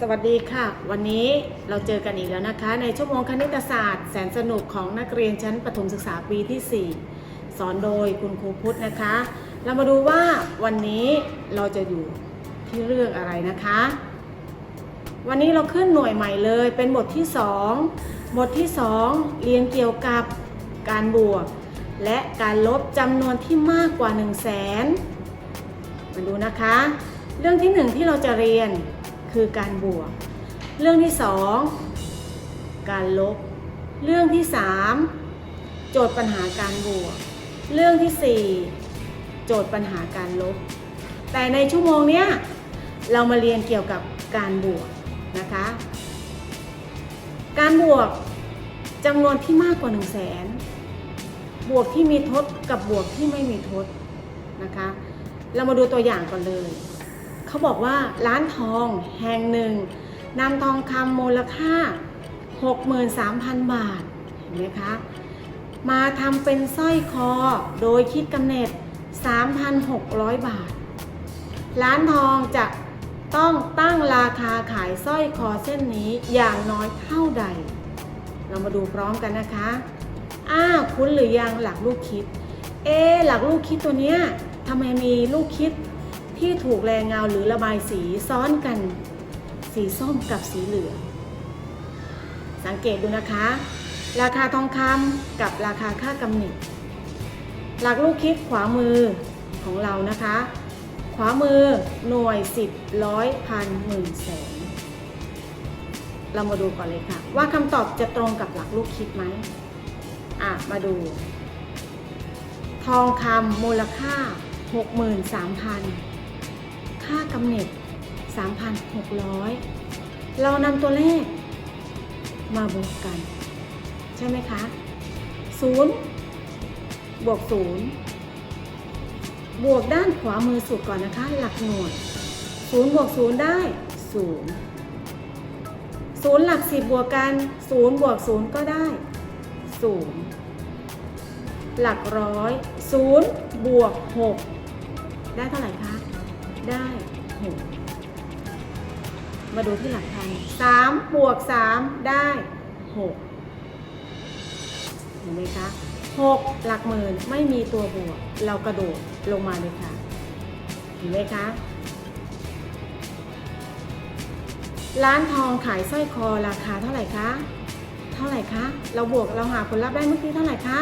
สวัสดีค่ะ วันนี้เราเจอกันอีกแล้วนะคะ ในชั่วโมงคณิตศาสตร์แสนสนุกของนักเรียนชั้นประถมศึกษาปีที่ 4 สอนโดยคุณครูพุทธนะคะ เรามาดูว่าวันนี้เราจะอยู่ที่เรื่องอะไรนะคะ วันนี้เราขึ้นหน่วยใหม่เลย เป็นบทที่ 2 บทที่ 2 เรียนเกี่ยวกับการบวก และการลบจำนวนที่มากกว่า 1 0 0 0 0แสนมาดูนะคะ เรื่องที่หนึ่งที่เราจะเรียน คือการบวก เรื่องที่สองการลบ เรื่องที่สามโจทย์ปัญหาการบวก เรื่องที่สี่โจทย์ปัญหาการลบ แต่ในชั่วโมงเนี้ยเรามาเรียนเกี่ยวกับการบวกนะคะ การบวกจำนวนที่มากกว่า 1 0 0 0 0แสนบวกที่มีทดกับบวกที่ไม่มีทดนะคะ เรามาดูตัวอย่างก่อนเลย เขาบอกว่าร้านทองแห่งหนึ่งนำทองคำมูลค่า 63,000 บาท เห็นไหมคะ มาทำเป็นสร้อยคอโดยคิดกำเนิด 3,600 บาท ร้านทองจะต้องตั้งราคาขายสร้อยคอเส้นนี้อย่างน้อยเท่าใด เรามาดูพร้อมกันนะคะ อ้าวคุ้นหรือยังหลักลูกคิด เอ๊หลักลูกคิดตัวเนี้ยทำไมมีลูกคิด ที่ถูกแรงเงาหรือระบายสีซ้อนกัน สีส้มกับสีเหลือง สังเกตดูนะคะ ราคาทองคำกับราคาค่ากำเนิดหลักลูกคิดขวามือของเรานะคะ ขวามือหน่วยสิบร้อยพันหมื่นแสนเรามาดูก่อนเลยค่ะ ว่าคำตอบจะตรงกับหลักลูกคิดไหมอะ มาดู ทองคำมูลค่า 63,000 ค่ากำเนิด 3,600 เรานำตัวเลขมาบวกกัน ใช่ไหมคะ 0 บวก 0 บวกด้านขวามือสุดก่อนนะคะ หลักหน่วย 0 บวก 0 ได้ 0 0 หลัก 10 บวกกัน 0 บวก 0 ก็ได้ 0 หลักร้อย 0 บวก 6 ได้เท่าไหร่คะ ได้6มาดูที่หลักพัน3บวก3ได้6เห็นไหมคะ6หลักหมื่นไม่มีตัวบวก เรากระโดดลงมาเลยค่ะ เห็นไหมคะ ร้านทองขายสร้อยคอราคาเท่าไหร่คะ เท่าไหร่คะ เราบวกเราหาผลลัพธ์ได้เมื่อกี้เท่าไหร่คะ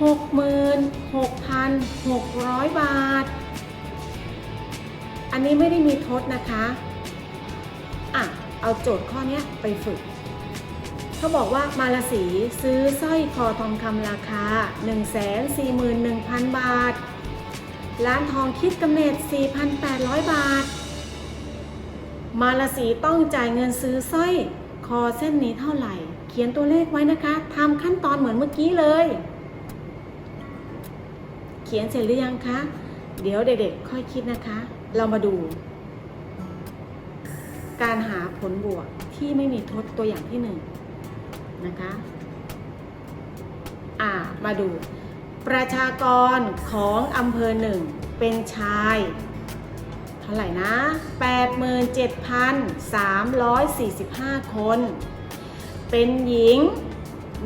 66,600บาท นนี้ไม่ได้มีทดนะคะอะเอาโจทย์ข้อนี้ไปฝึก เขาบอกว่ามาลสีซื้อสร้อยคอทองคำราคา 141,000 บาท ร้านทองคิดกำเนิด 4,800 บาท มาลสีต้องจ่ายเงินซื้อสร้อยคอเส้นนี้เท่าไหร่ เขียนตัวเลขไว้นะคะทำขั้นตอนเหมือนเมื่อกี้เลย เขียนเสร็จหรือยังคะ เดี๋ยวเด็กๆค่อยคิดนะคะ เรามาดู การหาผลบวกที่ไม่มีทดตัวอย่างที่หนึ่งนะคะ อ่า มาดู ประชากรของอำเภอหนึ่งเป็นชาย เท่าไหร่นะ 87,345 คน เป็นหญิง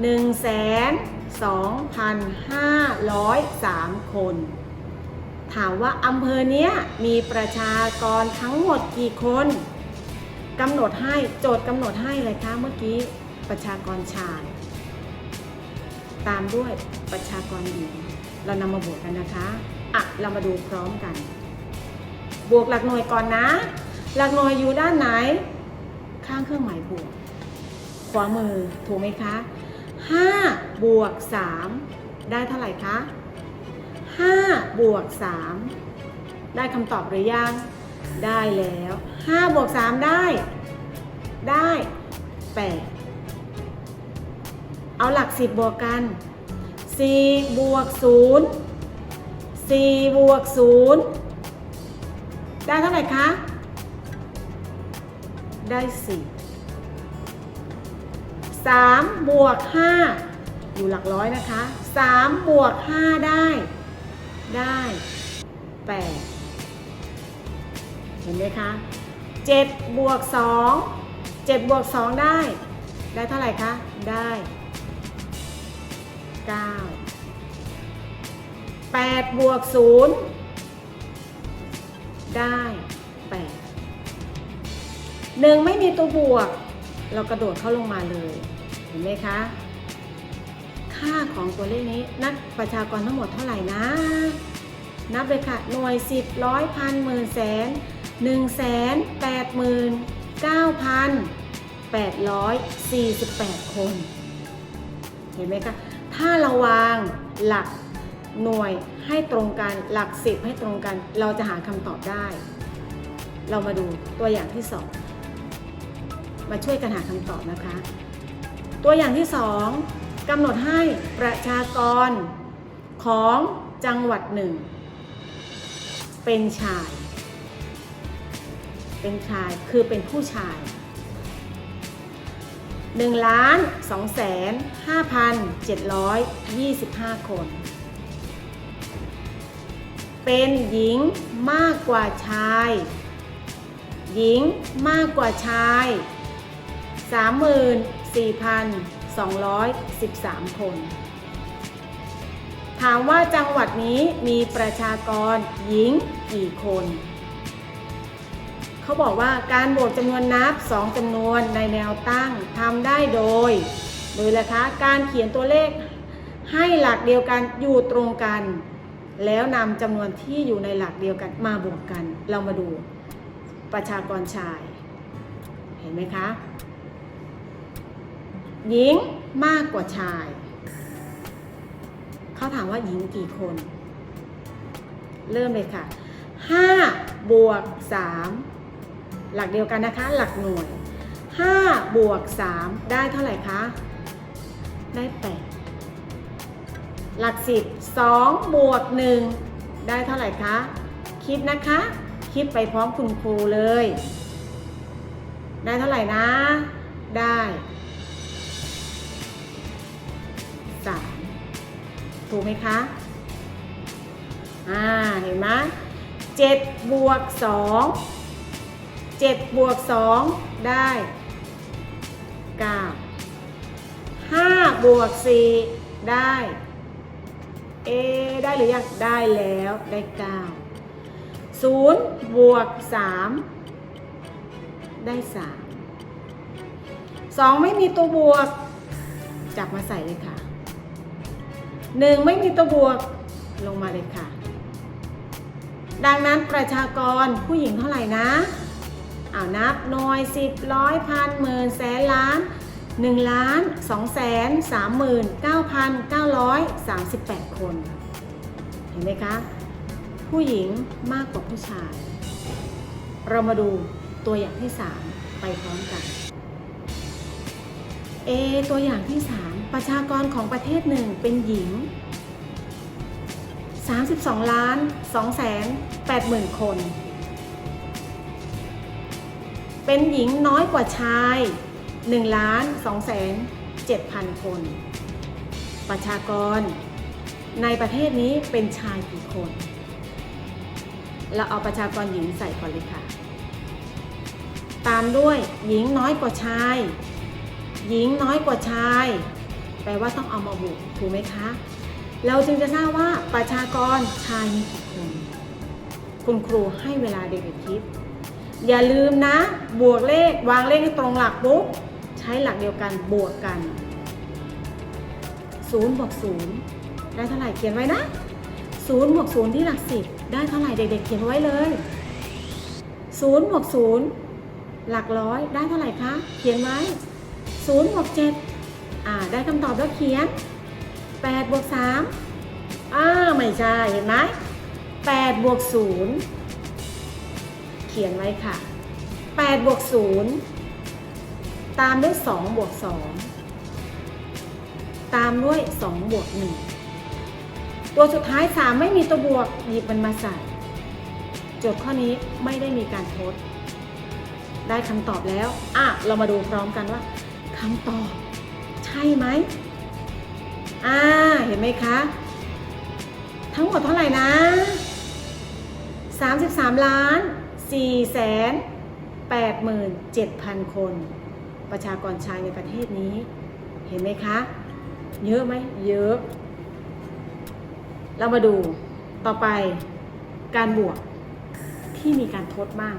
1,2,503 คน ถามว่าอำเภอเนี้ยมีประชากรทั้งหมดกี่คนกำหนดให้โจทย์กำหนดให้เลยคะเมื่อกี้ประชากรชาย ตามด้วยประชากรหญิงเรานำมาบวกกันนะคะอะเรามาดูพร้อมกัน บวกหลักหน่วยก่อนนะ หลักหน่วยอยู่ด้านไหน ข้างเครื่องหมายบวก ขวามือถูกไหมคะ5บวก3ได้เท่าไหร่คะ 5 บวก 3 ได้คำตอบหรือยัง ได้แล้ว 5 บวก 3 ได้ ได้ 8 เอาหลัก 10 บวกกัน 4 บวก 0 4 บวก 0 ได้เท่าไหร่คะ ได้ 4 3 บวก 5อยู่หลักร้อยนะคะ 3 บวก 5 ได้ ได้ 8 เห็นไหมคะ7บวก2 7บวก2ได้ ได้เท่าไหร่คะ ได้ 9 8บวก0ได้8หนึ่งไม่มีตัวบวก เรากระโดดเข้าลงมาเลย เห็นไหมคะ ค่าของตัวเลขนี้ นักประชากรทั้งหมดเท่าไหร่นะ นับเลยค่ะ หน่วยสิบร้อยพันหมื่นแสนหนึ่งแสนแปดหมื่นเก้าพันแปดร้อยสี่สิบแปดคน เห็นไหมคะ ถ้าเราวางหลักหน่วยให้ตรงกัน หลักสิบให้ตรงกัน เราจะหาคำตอบได้ เรามาดูตัวอย่างที่สองมาช่วยกันหาคำตอบนะคะ ตัวอย่างที่สอง กำหนดให้ประชากรของจังหวัดหนึ่ง เป็นชาย เป็นชายคือเป็นผู้ชาย1ล้าน2แสน5,725 คน เป็นหญิงมากกว่าชาย หญิงมากกว่าชาย 213 คน ถามว่าจังหวัดนี้มีประชากรหญิงกี่คน เขาบอกว่าการบวกจำนวนนับ 2จำนวนในแนวตั้งทำได้โดย โดยละคะการเขียนตัวเลขให้หลักเดียวกันอยู่ตรงกัน แล้วนำจำนวนที่อยู่ในหลักเดียวกันมาบวกกัน เรามาดูประชากรชาย เห็นไหมคะ หญิงมากกว่าชาย เขาถามว่าหญิงกี่คน เริ่มเลยค่ะ 5 บวก 3 หลักเดียวกันนะคะ หลักหน่วย 5 บวก 3 ได้เท่าไหร่คะ ได้ 8 หลัก 10 2 บวก 1 ได้เท่าไหร่คะ คิดนะคะ คิดไปพร้อมคุณครูเลย ได้เท่าไหร่นะ ได้ ถูกไหมคะ อ่า เห็นไหมเจ็ดบวกสองเจ็ดบวกสองได้เก้าห้าบวกสี่ได้ เอ ได้หรือยัง ได้แล้วได้เก้าศูนย์บวกสามได้สามสองไม่มีตัวบวก จับมาใส่เลยค่ะ หนึ่งไม่มีตัวบวกลงมาเลยค่ะ ดังนั้นประชากรผู้หญิงเท่าไหร่นะเอานับหน่วยสิบร้อยพันหมื่นแสนล้านหนึ่งล้านสองแสนสามหมื่นเก้าพันเก้าร้อยสามสิบแปดคน เห็นไหมคะ ผู้หญิงมากกว่าผู้ชาย เรามาดูตัวอย่างที่3ไปพร้อมกัน เอ ตัวอย่างที่3 ประชากรของประเทศหนึ่งเป็นหญิง 32ล้าน2แสน8หมื่นคน เป็นหญิงน้อยกว่าชาย1ล้าน2แสน7พันคน ประชากรในประเทศนี้เป็นชายกี่คน เราเอาประชากรหญิงใส่ก่อนเลยค่ะ ตามด้วยหญิงน้อยกว่าชาย หญิงน้อยกว่าชาย แปลว่าต้องเอามาบวกถูกไหมคะ เราจึงจะทราบว่าประชากรชายมีกี่คนคุณครูให้เวลาเด็กๆคิด อย่าลืมนะ บวกเลขวางเลขให้ตรงหลักปุ๊บใช้หลักเดียวกันบวกกัน0บวก0ได้เท่าไหร่เขียนไว้นะ0บวก0ที่หลัก10ได้เท่าไหร่เด็กๆเขียนไว้เลย0บวก0หลักร้อยได้เท่าไหร่คะ เขียนไว้0บวก7 อ่าได้คำตอบแล้วเขียน8บวก3อ้าไม่ใช่เห็นไหม8บวก0เขียนไว้ค่ะ8บวก0ตามด้วย2บวก2ตามด้วย2บวก1ตัวสุดท้าย 3 ไม่มีตัวบวกหยิบมันมาใส่โจทย์ข้อนี้ไม่ได้มีการทดได้คำตอบแล้ว อะ เรามาดูพร้อมกันว่าคำตอบ ใช่ไหมอ่าเห็นไหมคะ ทั้งหมดเท่าไหร่นะ 33 ล้าน4แสน87,000 คน ประชากรชายในประเทศนี้ เห็นไหมคะ เยอะไหมเยอะ เรามาดูต่อไปการบวกที่มีการทดบ้าง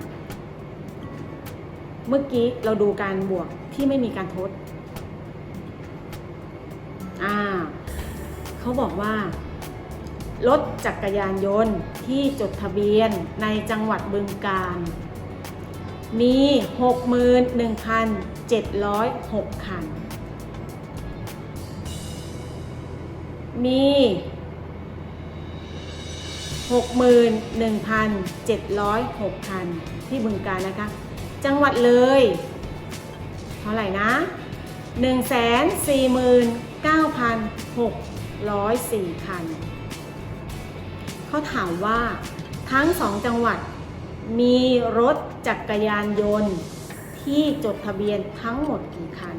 เมื่อกี้เราดูการบวกที่ไม่มีการทด อ่าเขาบอกว่ารถจักรยานยนต์ที่จดทะเบียนในจังหวัดบึงกาฬมี 61,706 คัน มี 61,706 คัน ที่บึงกาฬนะคะ จังหวัดเลย เท่าไหร่นะ 9,604 คัน เขาถามว่าทั้งสองจังหวัดมีรถจักรยานยนต์ที่จดทะเบียนทั้งหมดกี่คัน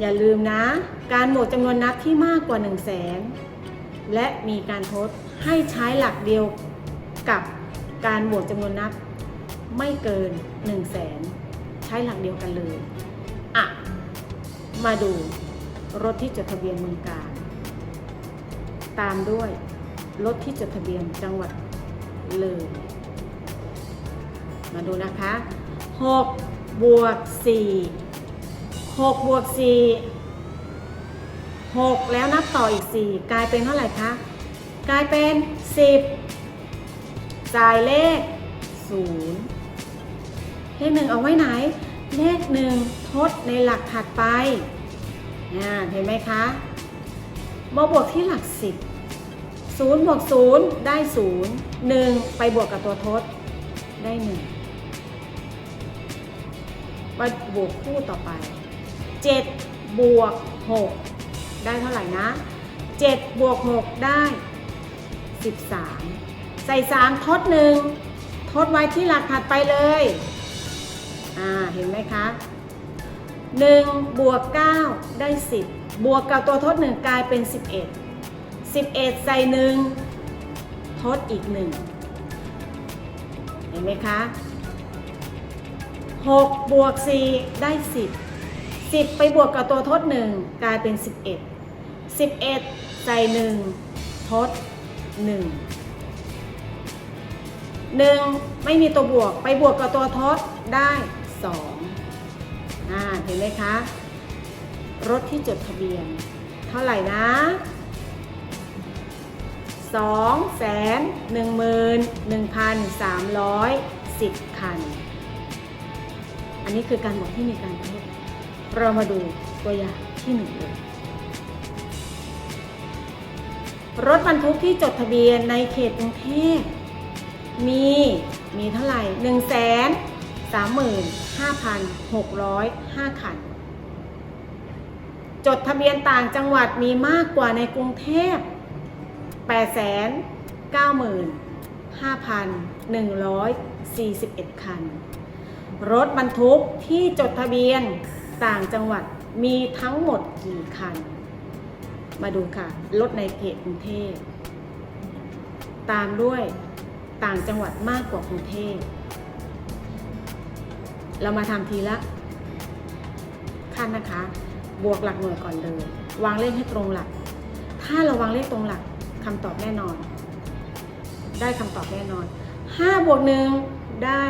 อย่าลืมนะ การบวกจำนวนนับที่มากกว่า 1 0 0 0 0แสนและมีการทดให้ใช้หลักเดียวกับการบวกจำนวนนับไม่เกิน 1 0 0 0 0แสนใช้หลักเดียวกันเลย มาดูรถที่จดทะเบียนเมืองกาญตามด้วยรถที่จดทะเบียนจังหวัดเลย มาดูนะคะ6บวก4 6บวก4 6 แล้วนับต่ออีก 4 กลายเป็นเท่าไหร่คะ กลายเป็น 10จ่ายเลข 0 เลขหนึ่งเอาไว้ไหน เลขหนึ่งทดในหลักถัดไป อ่าเห็นไหมคะมาบวกที่หลัก10 0บวก0ได้0 1ไปบวกกับตัวทดได้1มาบวกคู่ต่อไป7บวก6ได้เท่าไหร่นะ7บวก6ได้13ใส่3ทด1ทดไว้ที่หลักถัดไปเลย อ่า เห็นไหมคะ 1บวก9ได้ 10 บวกกับตัวทด 1 กลายเป็น 11 11 ใส่ 1 ทดอีก 1 เห็นไหมคะ 6 บวก 4 ได้ 10 10 ไปบวกกับตัวทด 1 กลายเป็น 11 11 ใส่ 1 ทด 1 1 ไม่มีตัวบวกไปบวกกับตัวทดได้ 2 อ่าเห็นไหมคะ รถที่จดทะเบียน เท่าไหร่นะ2แสน1 1 3 1 0 คัน อันนี้คือการบอกที่มีการทดเรามาดูตัวอย่างที่หนึ่งเลยรถบรรทุกที่จดทะเบียนในเขตกรุงเทพมีมีเท่าไหร่1 3 5 6 0 5 คัน จดทะเบียนต่างจังหวัดมีมากกว่าในกรุงเทพ 8 9 5 141 คัน รถบรรทุกที่จดทะเบียนต่างจังหวัดมีทั้งหมดกี่คัน มาดูค่ะ รถในเขตกรุงเทพ ตามด้วยต่างจังหวัดมากกว่ากรุงเทพ เรามาทำทีละขั้นนะคะ บวกหลักหน่วยก่อนเลยวางเลขให้ตรงหลัก ถ้าเราวางเลขตรงหลักคำตอบแน่นอน ได้คำตอบแน่นอน5บวก1ได้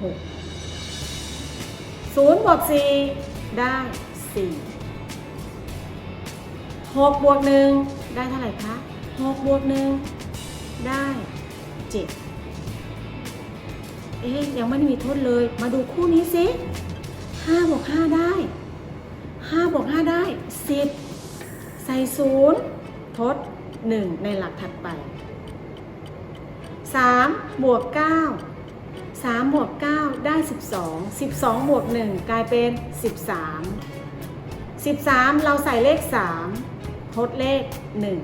6 0บวก4ได้4 6บวก1ได้เท่าไหร่คะ6บวก1ได้7 อ๊ะยังไม่มีโทษเลย มาดูคู่นี้สิห้าบวกห้าได้ห้าบวกห้าได้สิบใส่ศูนย์ทดหนึ่งในหลักถัดไปสามบวกเก้าสามบวกเก้าได้สิบสองสิบสองบวกหนึ่งกลายเป็นสิบสามสิบสามเราใส่เลขสามทดเลขหนึ่ง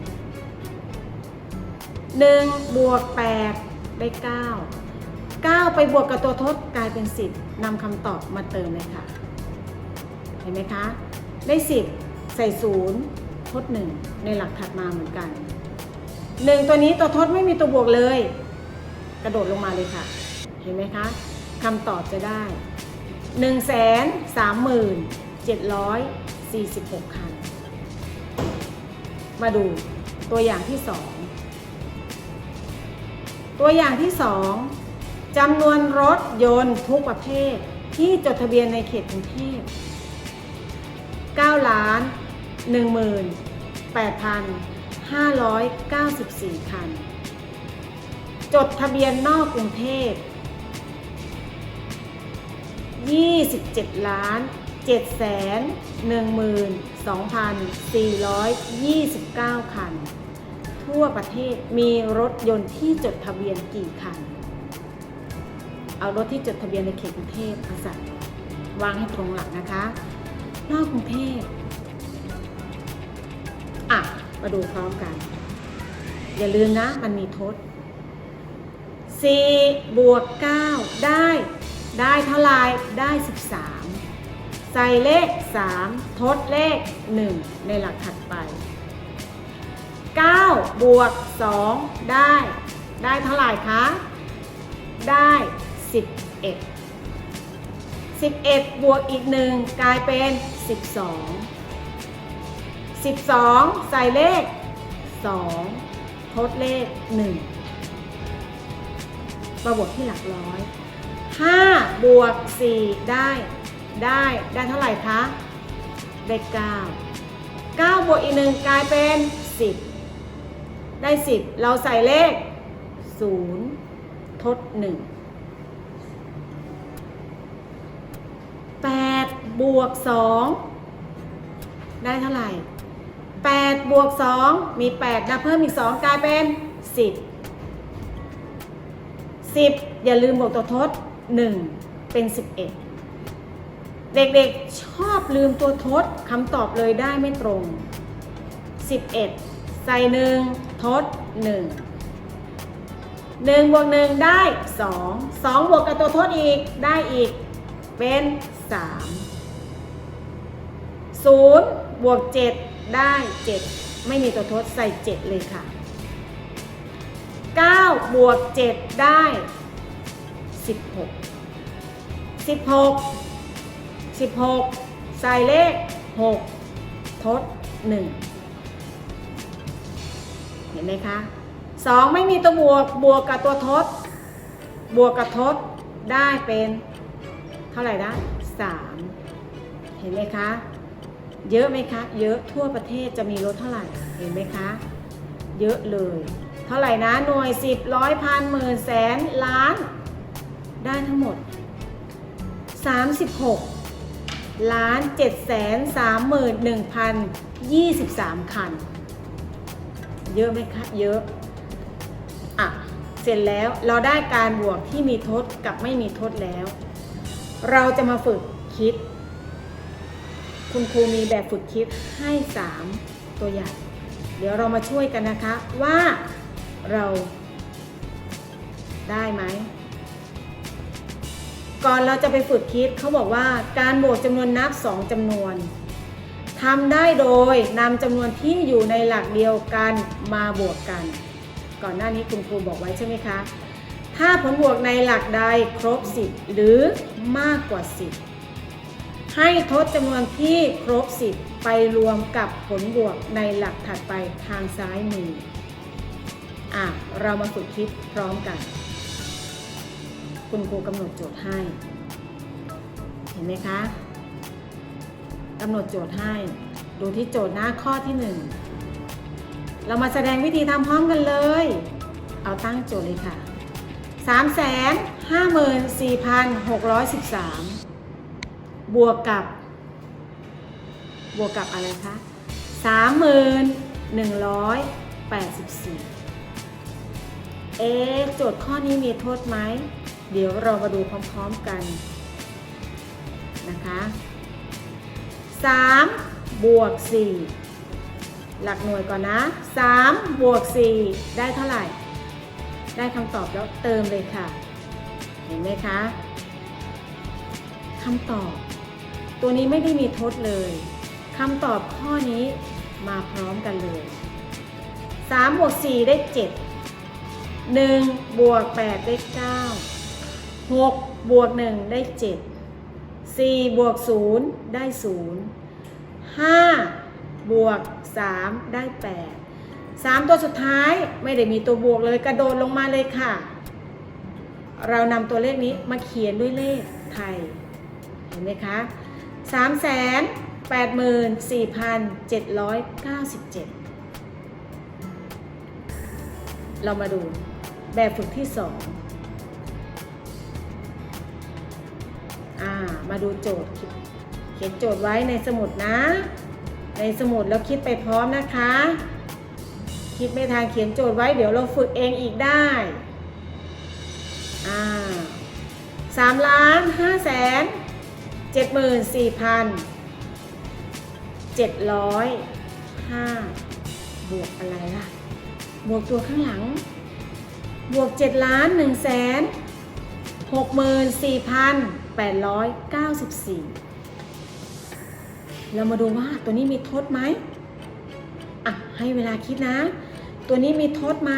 หนึ่งบวกแปดได้เก้า 9 ไปบวกกับตัวทดกลายเป็น 10นำคำตอบมาเติมเลยค่ะ เห็นไหมคะ ได้ 10 ใส่ 0 ทด 1 ในหลักถัดมาเหมือนกัน 1 ตัวนี้ตัวทดไม่มีตัวบวกเลย กระโดดลงมาเลยค่ะ เห็นไหมคะคำตอบจะได้ 1 3 7 4 6 คัน มาดูตัวอย่างที่ 2 ตัวอย่างที่ 2 จำนวนรถยนต์ทุกประเภทที่จดทะเบียนในเขตกรุงเทพ9ล้าน18,594 คัน จดทะเบียนนอกกรุงเทพ27ล้าน7 1 2,429 คัน ทั่วประเทศมีรถยนต์ที่จดทะเบียนกี่คัน เอารถที่จดทะเบียนในเขตกรุงเทพมาใส่วางให้ตรงหลักนะคะนอกกรุงเทพอะ มาดูพร้อมกัน อย่าลืมนะ มันมีทด4บวก 9 ได้ ได้เท่าไรได้ 13 ใส่เลข 3 ทดเลข 1 ในหลักถัดไป 9 บวก 2 ได้ ได้เท่าไรคะ ได้ 11 11 บวกอีก 1 กลายเป็น 12 12 ใส่เลข 2 ทดเลข1มาบวกที่หลักร้อย 5 บวก 4 ได้ ได้ได้เท่าไหร่คะ ได้ 9 9 บวกอีก 1 กลายเป็น 10 ได้ 10 เราใส่เลข 0 ทด 1 8 บวก 2 ได้เท่าไหร่ 8 บวก 2 มี 8 นะ เพิ่มอีก 2 กลายเป็น 10 10 อย่าลืมบวกตัวทด 1 เป็น 11 เด็กๆ ชอบลืมตัวทดคำตอบเลยได้ไม่ตรง 11 ใส่ 1 ทด1 1บวก1ได้2 2บวกกับตัวทดอีกได้อีก เป็น 3 0 บวก 7 ได้ 7 ไม่มีตัวทดใส่ 7 เลยค่ะ 9 บวก 7 ได้ 16 16 16 ใส่เลข 6 ทด 1 เห็นไหมคะ2 ไม่มีตัวบวก บวกกับตัวทด บวกกับทดได้เป็น เท่าไหร่นะ3 เห็นไหมคะ เยอะไหมคะ เยอะทั่วประเทศจะมีรถเท่าไหร่ เห็นไหมคะ เยอะเลย เท่าไหร่นะหน่วย 10ร้อยพันหมื่นแสนล้าน ได้ทั้งหมด 36 ล้าน7แสน3หมื่น1พัน23 คัน เยอะไหมคะ เยอะ อะ เสร็จแล้วเราได้การบวกที่มีทดกับไม่มีทดแล้ว เราจะมาฝึกคิด คุณครูมีแบบฝึกคิดให้ 3 ตัวอย่าง เดี๋ยวเรามาช่วยกันนะคะว่าเราได้ไหม ก่อนเราจะไปฝึกคิดเขาบอกว่าการบวกจำนวนนับ 2จำนวนทำได้โดยนำจำนวนที่อยู่ในหลักเดียวกันมาบวกกัน ก่อนหน้านี้คุณครูบอกไว้ใช่ไหมคะ ถ้าผลบวกในหลักใดครบ 10 หรือมากกว่า 10 ให้ทดจำนวนที่ครบ 10 ไปรวมกับผลบวกในหลักถัดไปทางซ้ายมืออะเรามาฝึกคิดพร้อมกัน คุณครูกำหนดโจทย์ให้ เห็นไหมคะกำหนดโจทย์ให้ ดูที่โจทย์หน้าข้อที่ 1 เรามาแสดงวิธีทำพร้อมกันเลย เอาตั้งโจทย์เลยค่ะ 3 5 4 6 1 3 บวกกับ บวกกับอะไรคะ3184 เอ๊โจทย์ข้อนี้มีโทษไหม เดี๋ยวเรามาดูพร้อมๆกันนะคะ3บวก4หลักหน่วยก่อนนะ3บวก4ได้เท่าไหร่ ได้คำตอบแล้วเติมเลยค่ะ เห็นไหมคะคำตอบ ตัวนี้ไม่ได้มีทดเลยคำตอบข้อนี้มาพร้อมกันเลย3บวก4ได้ 7 1 บวก 8 ได้ 9 6 บวก 1 ได้ 7 4 บวก 0 ได้ 0 5 บวก 3 ได้ 8 3ตัวสุดท้ายไม่ได้มีตัวบวกเลยกระโดดลงมาเลยค่ะ เรานำตัวเลขนี้มาเขียนด้วยเลขไทย เห็นไหมคะ3 8 4 7 9 7เรามาดูแบบฝึกที่2อ่ามาดูโจทย์เขียนโจทย์ไว้ในสมุดนะ ในสมุดแล้วคิดไปพร้อมนะคะ คิดไม่ทางเขียนโจทย์ไว้เดี๋ยวเราฝึกเองอีกได้อ่าสามล้านห้าแสนเจ็ดหมื่นสี่พันเจ็ดร้อยห้าบวกอะไรล่ะ บวกตัวข้างหลัง บวก7ล้าน1แสน64,894เรามาดูว่าตัวนี้มีทดไหมอะ ให้เวลาคิดนะ ตัวนี้มีทดไหม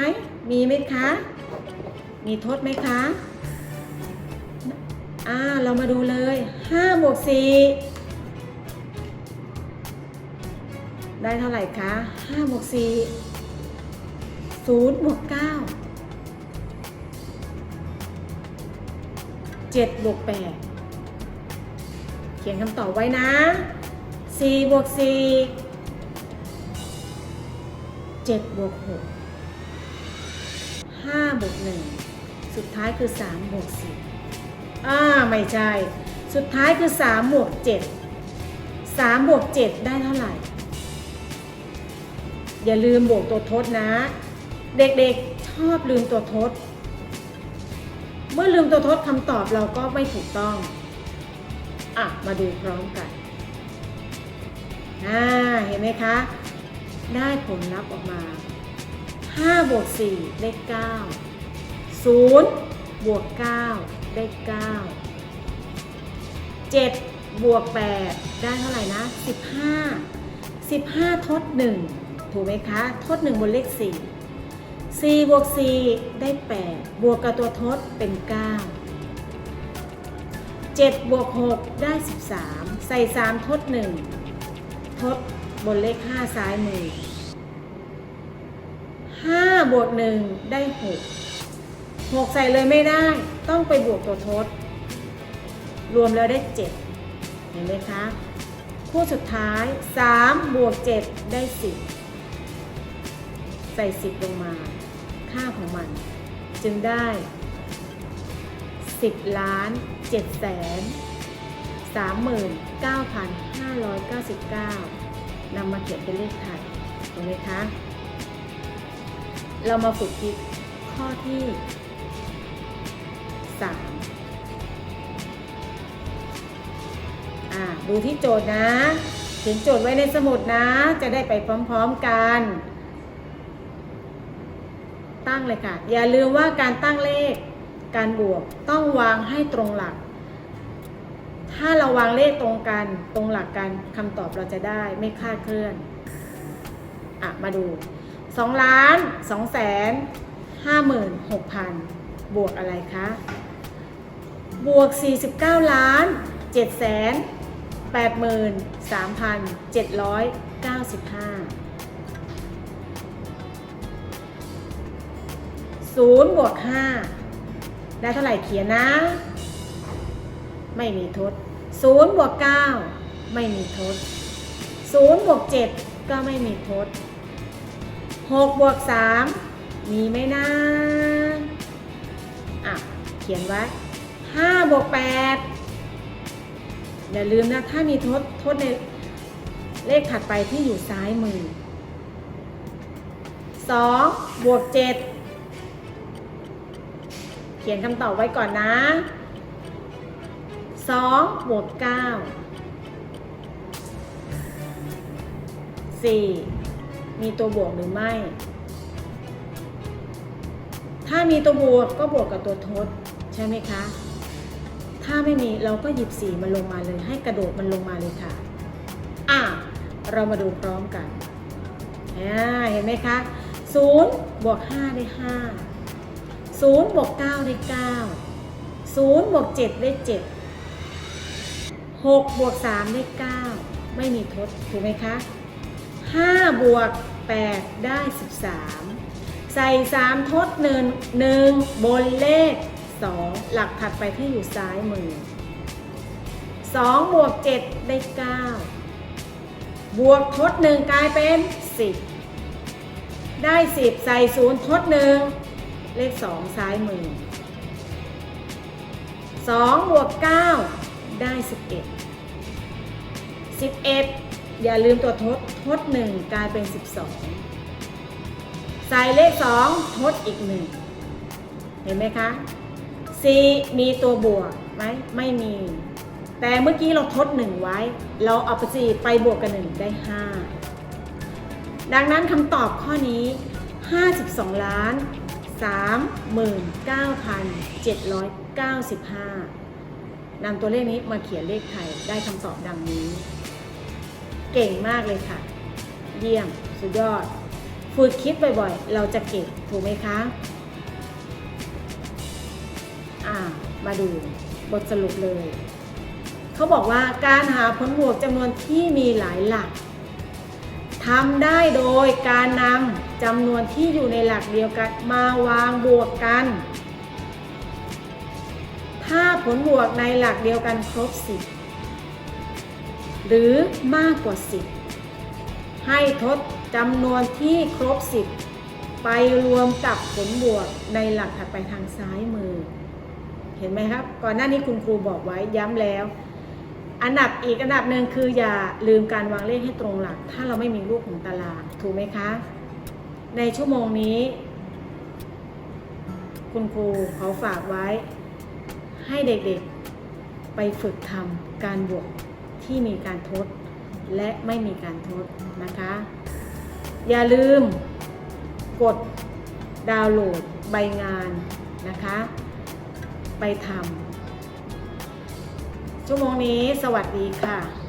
มีไหมคะ มีทดไหมคะ อ่า เรามาดูเลย5บวก4ได้เท่าไหร่คะ5บวก4 0บวก9 7บวก8เขียนคำตอบไว้นะ4บวก4 7บวก6 5บวก1สุดท้ายคือ3บวก4อ่าไม่ใช่ สุดท้ายคือ3บวก7 3บวก7ได้เท่าไหร่ อย่าลืมบวกตัวทดนะ เด็กๆชอบลืมตัวทด เมื่อลืมตัวทดคำตอบเราก็ไม่ถูกต้อง อะ มาดูพร้อมกันอ่าเห็นไหมคะ ได้ผลลัพธ์ออกมา5บวก4ได้9 0บวก9ได้9 7บวก8ได้เท่าไหร่นะ 15 15 ทด 1 ถูกไหมคะ ทด 1 บนเลข 4 4บวก4ได้ 8 บวกกับตัวทดเป็น 9 7บวก6ได้ 13 ใส่ 3 ทด 1 ทด บนเลข 5 ซ้ายมือ5บวก1ได้ 6 6 ใส่เลยไม่ได้ ต้องไปบวกตัวทด รวมแล้วได้ 7 เห็นไหมคะคู่สุดท้าย 3 บวก 7 ได้ 10 ใส่ 10 ลงมา ค่าของมัน จึงได้ 10 ล้าน7แสน39,599 นำมาเขียนเป็นเลขไทยเห็นไหมคะ เรามาฝึกคิดข้อที่ 3 อ่าดูที่โจทย์นะ เขียนโจทย์ไว้ในสมุดนะ จะได้ไปพร้อมๆกัน ตั้งเลยค่ะ อย่าลืมว่าการตั้งเลข การบวกต้องวางให้ตรงหลัก ถ้าเราวางเลขตรงกัน ตรงหลักกันคำตอบเราจะได้ไม่คลาดเคลื่อน อะ มาดู2ล้าน2แสน56,000บวกอะไรคะ บวก 49 ล้าน7แสน83,795ศูนย์บวกห้าได้เท่าไหร่เขียนนะ ไม่มีทด ศูนย์บวกเก้าไม่มีทดศูนย์บวกเจ็ดก็ไม่มีทดหกบวกสามมีไหมนะอะเขียนไว้ห้าบวกแปดอย่าลืมนะ ถ้ามีทดทดในเลขถัดไปที่อยู่ซ้ายมือสองบวกเจ็ดเขียนคำตอบไว้ก่อนนะ 2บวก9 4 มีตัวบวกหรือไม่ ถ้ามีตัวบวกก็บวกกับตัวทด ใช่ไหมคะ ถ้าไม่มีเราก็หยิบ 4 มันลงมาเลย ให้กระโดดมันลงมาเลยค่ะ อะ เรามาดูพร้อมกันเห็นไหมคะ0บวก5ได้5 0บวก9ได้9ศูนย์บวกเจ็ดได้เจ็ดหกบวกสามได้เก้าไม่มีทดถูกไหมคะห้าบวกแปดได้สิบสามใส่สามทดหนึ่งหนึ่งบนเลขสองหลักถัดไปที่อยู่ซ้ายมือสองบวกเจ็ดได้เก้าบวกทดหนึ่งกลายเป็นสิบได้สิบใส่ศูนย์ทดหนึ่งเลขสองซ้ายมือสองบวกเก้าได้สิ บเอ็ดสิบเอ็ดอย่าลืมตัวทดทดหนึ่งกลายเป็นสิบสองใส่เลขสองทดอีกหนึ่งเห็นไหมคะสี่มีตัวบวกไหมไม่มี แต่เมื่อกี้เราทดหนึ่งไว้ เราเอาไปสี่ไปบวกกันหนึ่งได้ห้าดังนั้นคำตอบข้อนี้ 52 ล้าน 39,795นำตัวเลขนี้มาเขียนเลขไทยได้คำตอบดังนี้ เก่งมากเลยค่ะ เยี่ยม สุดยอด ฝึกคิดบ่อยๆ เราจะเก่ง ถูกไหมคะ อ่า มาดูบทสรุปเลย เขาบอกว่าการหาผลบวกจำนวนที่มีหลายหลักทำได้โดยการนำจำนวนที่อยู่ในหลักเดียวกันมาวางบวกกัน ถ้าผลบวกในหลักเดียวกันครบ10 หรือมากกว่า 10 ให้ทดจำนวนที่ครบ 10 ไปรวมกับผลบวกในหลักถัดไปทางซ้ายมือ เห็นไหมครับ ก่อนหน้านี้คุณครูบอกไว้ย้ำแล้ว อันดับอีกอันดับหนึ่งคืออย่าลืมการวางเลขให้ตรงหลัก ถ้าเราไม่มีรูปของตาราง ถูกไหมคะ ในชั่วโมงนี้ คุณครูเขาฝากไว้ให้เด็กๆไปฝึกทำการบวก ที่มีการทดและไม่มีการทดนะคะ อย่าลืมกดดาวน์โหลดใบงานนะคะ ไปทำชั่วโมงนี้สวัสดีค่ะ